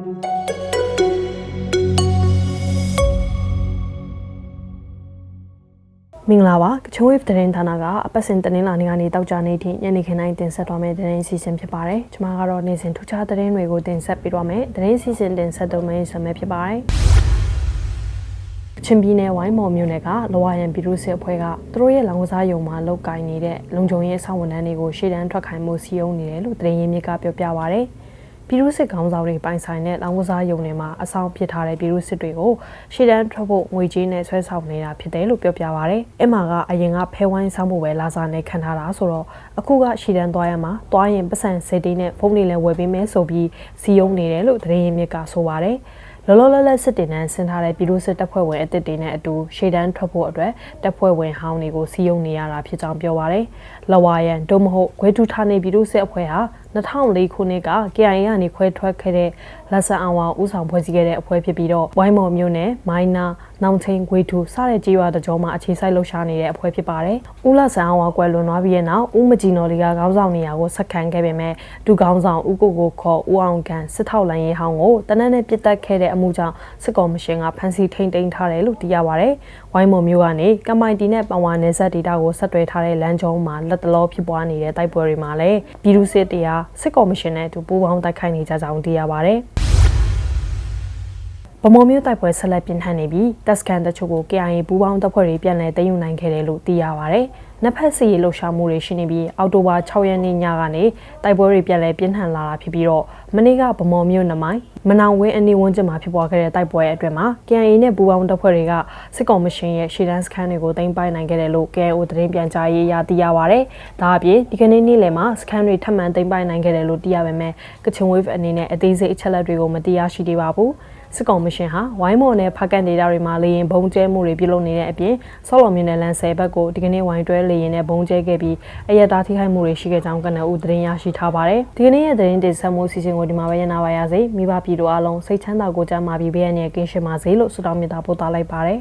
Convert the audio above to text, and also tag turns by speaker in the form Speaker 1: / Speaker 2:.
Speaker 1: မင်္ဂလာပါကချိုးဝေးသတင်းဌာနကအပတ်စဉ်တင်းလာနေကနေတောက်ကြနေထိညနေခင်းတိုင်းတင်ဆက်သွားမယ့်သတင်းစီစဉ်ဖြစ်ပါတယ်ကျွန်မကတော့နေ့စဉ်ထူးခြားသတင်းတွေကိုတင်ဆက်ပေးသွားမယ်သတင်းစီစဉ်တင်ဆက်တော့မယ့်ဆက်မဲ့ဖြစ်ပါတယ်ချင်းပြည်နယ်ဝိုင်းမော်မြို့နယ်ကလဝရန်ပြည်သူ့စစ်အဖွဲ့ကသူတို့ရဲ့လောင်ကစားယုံမှာလောက်ကင်နေတဲ့လုံခြုံရေးအဆောင်ဝန်ထမ်းတွေကိုရှေ့တန်းထွက်ခိုင်းမှုစီယုံနေတယ်လို့သတင်းရင်းမြစ်ကပြောပြပါဗျ။ ပြည်သူ့စစ်ခေါင်းဆောင်တွေပိုင်ဆိုင်တဲ့လောင်ကစားယုံတွေမှာအဆောင်ပစ်ထားတဲ့ပြည်သူ့စစ်တွေကိုရှေ့တန်းထွက်ဖို့ငွေကြေးနဲ့ဆွဲဆောင်နေတာဖြစ်တယ်လို့ပြောပြပါဗျ။အမကအရင်ကဖဲဝိုင်းဆောင်ဖို့ပဲလာစားနဲ့ခံထားတာဆိုတော့အခုကရှေ့တန်းသွားရမှာသွားရင်ပတ်စံစေတီနဲ့ဖုန်းတွေလည်းဝယ်ပေးမယ်ဆိုပြီးစီယုံနေတယ်လို့သတင်းရင်းမြစ်ကဆိုပါတယ်။လောလောလတ်လတ်စစ်တင်နဲ့ဆင်ထားတဲ့ပြည်သူစစ်တပ်ဖွဲ့ဝင်အသစ်တွေနဲ့အတူရှေ့တန်းထွက်ဖို့အတွက်တပ်ဖွဲ့ဝင်ဟောင်းတွေကိုစီယုံနေရတာဖြစ်ကြောင်းပြောပါရယ်။လဝါရန်ဒို့မဟုတ်ဂွေတူထာနေပြည်သူစစ်အဖွဲ့ဟာ 2004ခုနှစ်က KIA ကနေခွဲထွက်ခဲ့တဲ့လက်ဆန်အောင်ဝါဦးဆောင်ဖွဲ့စည်းခဲ့တဲ့အဖွဲ့ဖြစ်ပြီးတော့ဝိုင်းမော်မြို့နယ်မိုင်းနာနောင်ချင်းဂွေတူစတဲ့ကြေးရွာတကြောမှာအခြေစိုက်လှုပ်ရှားနေတဲ့အဖွဲ့ဖြစ်ပါတယ်။ဦးလဆန်အောင်ဝါကွယ်လွန်သွားပြီးတဲ့နောက်ဦးမကြည်နော်လီကခေါင်းဆောင်နေရာကိုဆက်ခံခဲ့ပေမဲ့ဒူခေါင်းဆောင်ဦးကိုကိုခေါ်ဦးအောင်ကန်စစ်ထောက်လိုင်းရေးဟောင်းကိုတနက်နဲ့ပြစ်တက်ခဲ့တဲ့အမှုကြောင့်စစ်ကော်မရှင်ကဖမ်းဆီးထိန်းသိမ်းထားတယ်လို့သိရပါတယ်။ဝိုင်းမော်မျိုးကနေကမိုင်တီနဲ့ပန်ဝါနယ်စပ်ဒေတာကိုဆက်သွယ်ထားတဲ့လမ်းကြောင်းမှာလက်တလောဖြစ်ပွားနေတဲ့တိုက်ပွဲတွေမှာလည်းပြည်သူစစ်တရားစစ်ကော်မရှင်နဲ့အတူပူးပေါင်းတိုက်ခိုက်နေကြကြောင်းသိရပါတယ်။ ဗမော်မျိုးတိုက်ပွဲဆက်လက်ပြင်းထန်နေပြီးတပ်စကန်တချို့ကို KIA ပူးပေါင်းတပ်ဖွဲ့တွေပြန်လည်သိမ်းယူနိုင်ခဲ့တယ်လို့သိရပါဗျ။နှစ်ဖက်စီလှုပ်ရှားမှုတွေရှိနေပြီးအောက်တိုဘာ6ရက်နေ့ညကနေတိုက်ပွဲတွေပြန်လည်ပြင်းထန်လာတာဖြစ်ပြီးတော့မနေ့ကဗမော်မျိုးနမိုင်းမနောင်ဝင်းအနီဝန်းကျင်မှာဖြစ်ပွားခဲ့တဲ့တိုက်ပွဲအတွင်းမှာ KIA နဲ့ပူးပေါင်းတပ်ဖွဲ့တွေကစစ်ကောင်မရှင်ရဲ့ရှေ့တန်းစခန်းတွေကိုသိမ်းပိုက်နိုင်ခဲ့တယ်လို့ KIO သတင်းပြန်ကြားရေးအရသိရပါဗျ။ဒါအပြင်ဒီကနေ့နေ့လယ်မှာစခန်းတွေထပ်မံသိမ်းပိုက်နိုင်ခဲ့တယ်လို့သိရပါမယ်။ကချင်ဝေးအနေနဲ့အသေးစိတ်အချက်အလက်တွေကိုမသိရရှိသေးပါဘူး။ စစ်ကောင်မရှင်ဟာဝိုင်းမော်နဲ့ဖားကန်ဒေတာတွေမှာလေရင်ဘုံကျဲမှုတွေပြုလုပ်နေတဲ့အပြင်ဆော့လော်မြင်းနယ်လန်ဆယ်ဘက်ကိုဒီကနေ့ဝိုင်းတွဲလေရင်နဲ့ဘုံကျဲခဲ့ပြီးအရတားထိခိုက်မှုတွေရှိခဲ့ကြောင်းကနအူသတင်းရရှိထားပါတယ်ဒီကနေ့ရဲ့သတင်းတင်ဆက်မှုစီစဉ်ကိုဒီမှာပဲရနာပါရစေမိဘပြည်သူအားလုံးစိတ်ချမ်းသာကိုကြမ်းမာပြီးဘေးရန်ရဲ့ကင်းရှင်းပါစေလို့ဆုတောင်းမေတ္တာပို့သလိုက်ပါတယ်